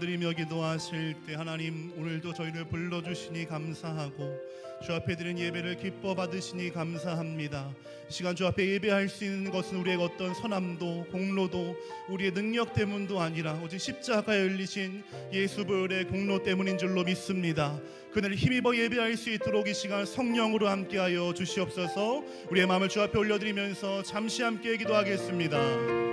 들이며 기도하실 때 하나님 오늘도 저희를 불러주시니 감사하고 주 앞에 드린 예배를 기뻐 받으시니 감사합니다. 이 시간 주 앞에 예배할 수 있는 것은 우리의 어떤 선함도 공로도 우리의 능력 때문도 아니라 오직 십자가에 열리신 예수불의 공로 때문인 줄로 믿습니다. 그날 힘입어 예배할 수 있도록 이 시간 성령으로 함께하여 주시옵소서. 우리의 마음을 주 앞에 올려드리면서 잠시 함께 기도하겠습니다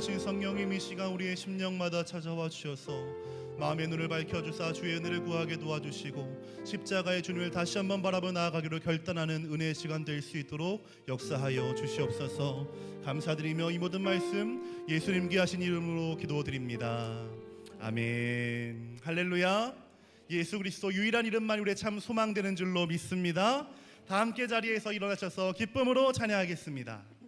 거룩하신 성령님 이 시간 우리의 심령마다 찾아와 주셔서 마음의 눈을 밝혀주사 주의 은혜를 구하게 도와주시고 십자가의 주님을 다시 한번 바라보 나아가기로 결단하는 은혜의 시간 될 수 있도록 역사하여 주시옵소서. 감사드리며 이 모든 말씀 예수님 귀하신 이름으로 기도드립니다. 아멘. 할렐루야. 예수 그리스도 유일한 이름만 우리의 참 소망되는 줄로 믿습니다. 다 함께 자리에서 일어나셔서 기쁨으로 찬양하겠습니다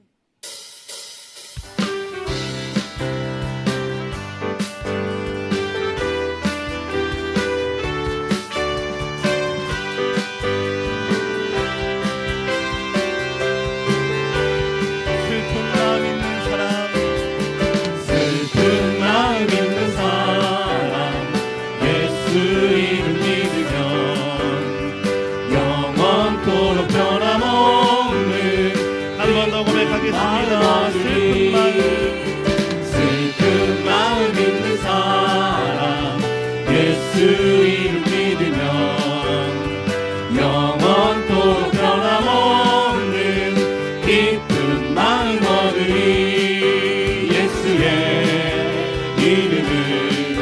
이름을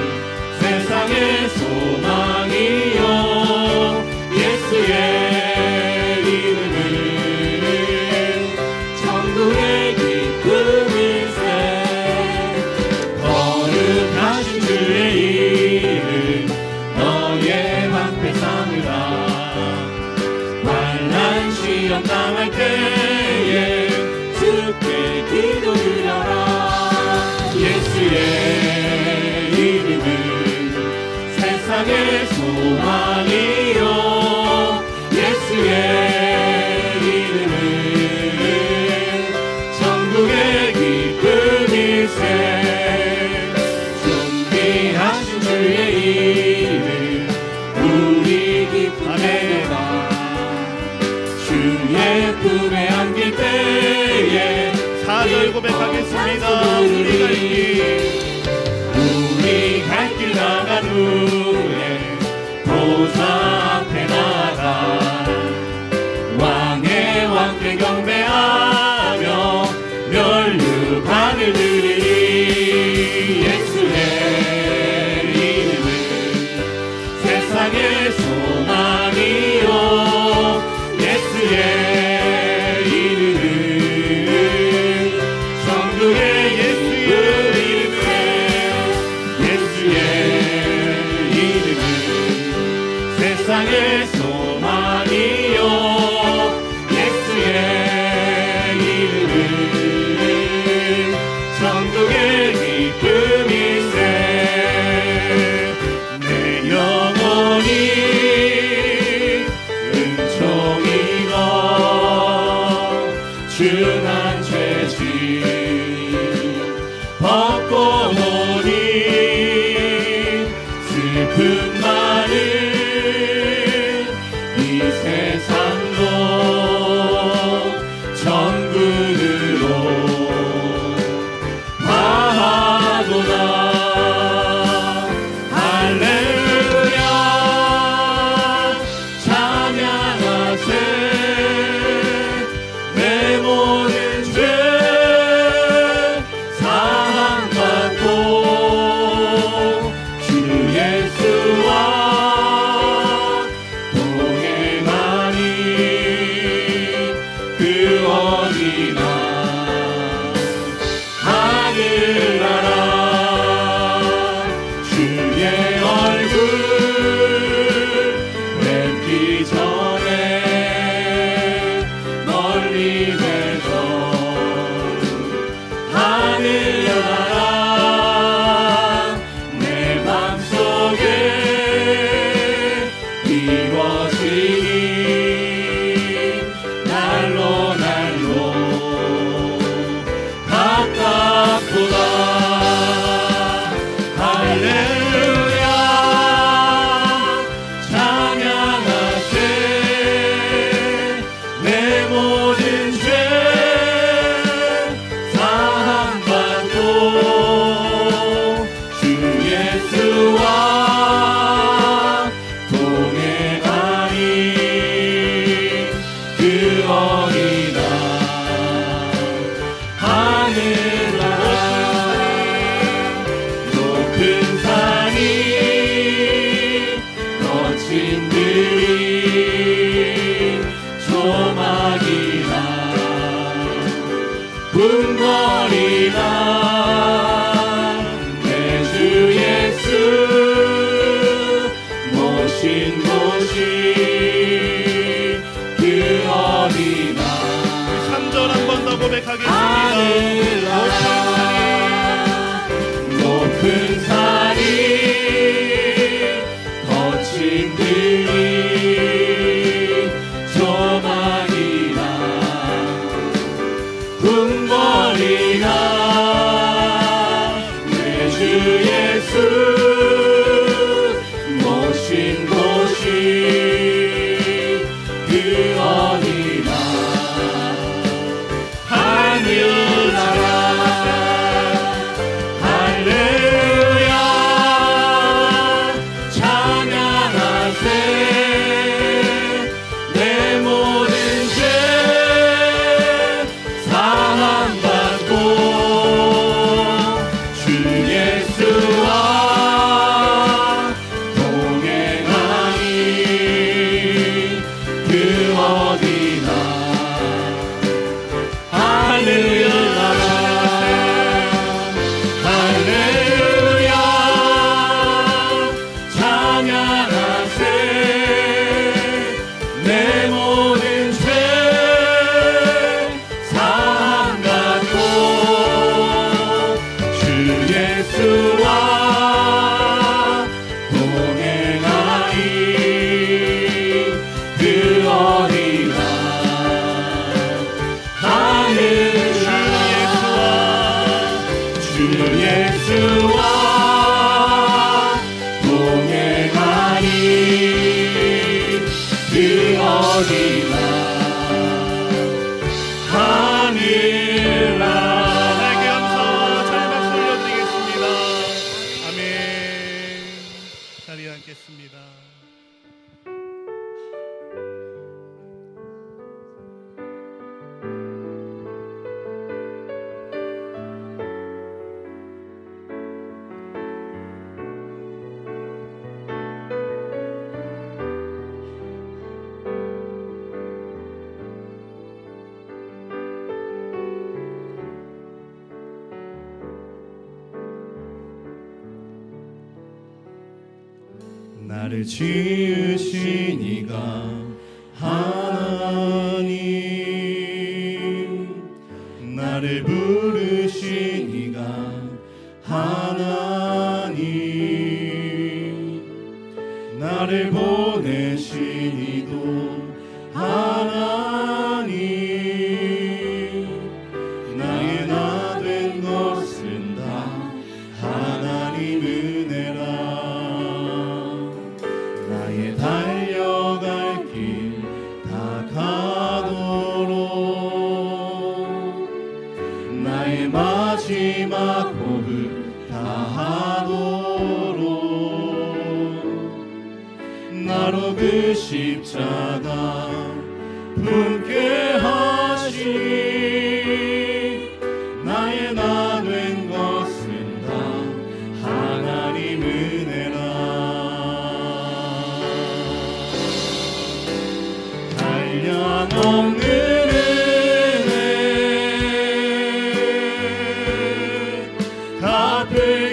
세상의 소망. 세상의 소망이요. 예수의 웅거리다. 나를 지으시니가. 마지막 호흡 다하도록. 나로 그 십자가 품 nothing.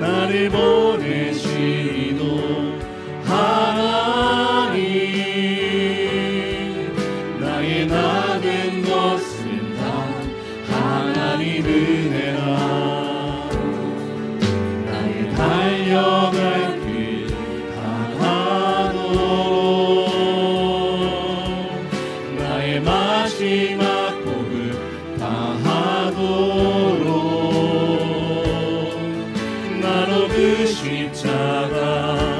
나를 보내주 나로 그 십자가.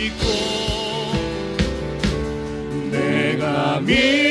믿고 내가 믿고